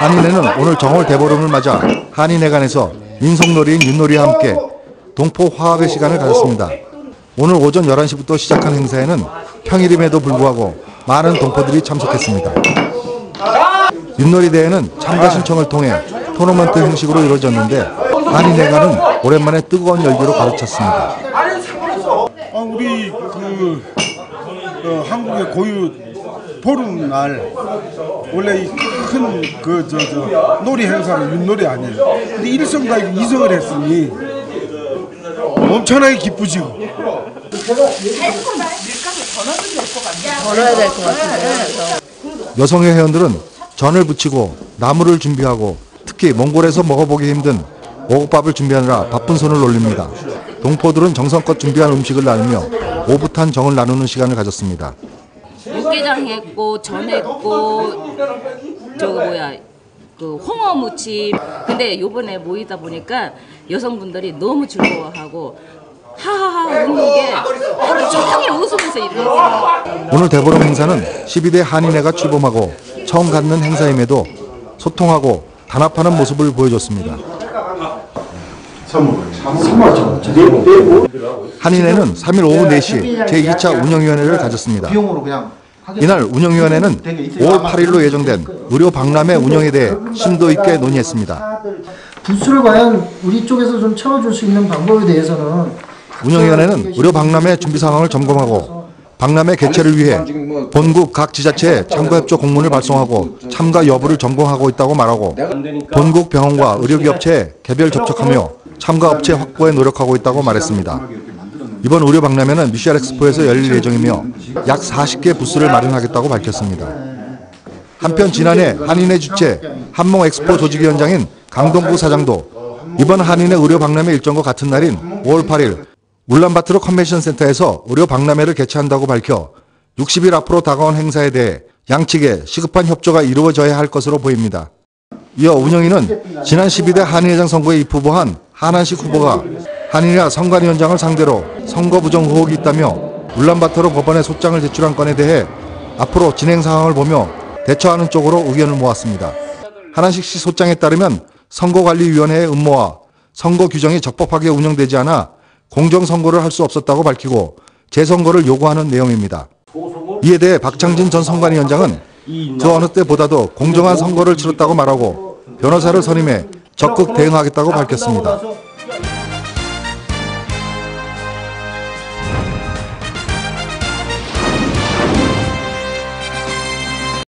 한인회는 오늘 정월 대보름을 맞아 한인회관에서 민속놀이인 윷놀이와 함께 동포 화합의 시간을 가졌습니다. 오늘 오전 11시부터 시작한 행사에는 평일임에도 불구하고 많은 동포들이 참석했습니다. 윷놀이 대회는 참가 신청을 통해 토너먼트 형식으로 이루어졌는데 한인회관은 오랜만에 뜨거운 열기로 가득 찼습니다. 아, 우리 그 어, 한국의 고유 보름날 원래 이 큰 그 저 저 놀이 행사는 윷놀이 아니에요. 근데 일성과 이성을 했으니 엄청나게 기쁘지고 걸어야 될 것 같은데. 여성의 회원들은 전을 부치고 나물을 준비하고 특히 몽골에서 먹어보기 힘든 오곡밥을 준비하느라 바쁜 손을 올립니다. 동포들은 정성껏 준비한 음식을 나누며 오붓한 정을 나누는 시간을 가졌습니다. 육개장 했고 전 했고 저거 뭐야 그 홍어 무침 근데 요번에 모이다 보니까 여성분들이 너무 즐거워하고 하하하 웃는 게 하루 종일 웃으면서 일어났어요. 오늘 대보름 행사는 12대 한인회가 출범하고 처음 갖는 행사임에도 소통하고 단합하는 모습을 보여줬습니다. 한인회는 3일 오후 4시 제2차 운영위원회를 가졌습니다. 비용으로 그냥 이날 운영위원회는 5월 8일로 예정된 의료 박람회 운영에 대해 심도 있게 논의했습니다. 부스를 과연 우리 쪽에서 좀 채워줄 수 있는 방법에 대해서는 운영위원회는 의료 박람회 준비 상황을 점검하고 박람회 개최를 위해 본국 각 지자체에 참가협조 공문을 발송하고 참가 여부를 점검하고 있다고 말하고 본국 병원과 의료기업체에 개별 접촉하며 참가 업체 확보에 노력하고 있다고 말했습니다. 이번 의료 박람회는 미셸 엑스포에서 열릴 예정이며 약 40개 부스를 마련하겠다고 밝혔습니다. 한편 지난해 한인회 주최 한몽 엑스포 조직위원장인 강동구 사장도 이번 한인회 의료 박람회 일정과 같은 날인 5월 8일 울란바토르 컨벤션 센터에서 의료 박람회를 개최한다고 밝혀 60일 앞으로 다가온 행사에 대해 양측에 시급한 협조가 이루어져야 할 것으로 보입니다. 이어 운영위는 지난 12대 한인회장 선거에 입후보한 하난식 후보가 한인회 선관위원장을 상대로 선거 부정 의혹이 있다며 울란바토르 법원에 소장을 제출한 건에 대해 앞으로 진행 상황을 보며 대처하는 쪽으로 의견을 모았습니다. 하난식 씨 소장에 따르면 선거관리위원회의 음모와 선거 규정이 적법하게 운영되지 않아 공정선거를 할 수 없었다고 밝히고 재선거를 요구하는 내용입니다. 이에 대해 박창진 전 선관위원장은 그 어느 때보다도 공정한 선거를 치렀다고 말하고 변호사를 선임해 적극 대응하겠다고 밝혔습니다.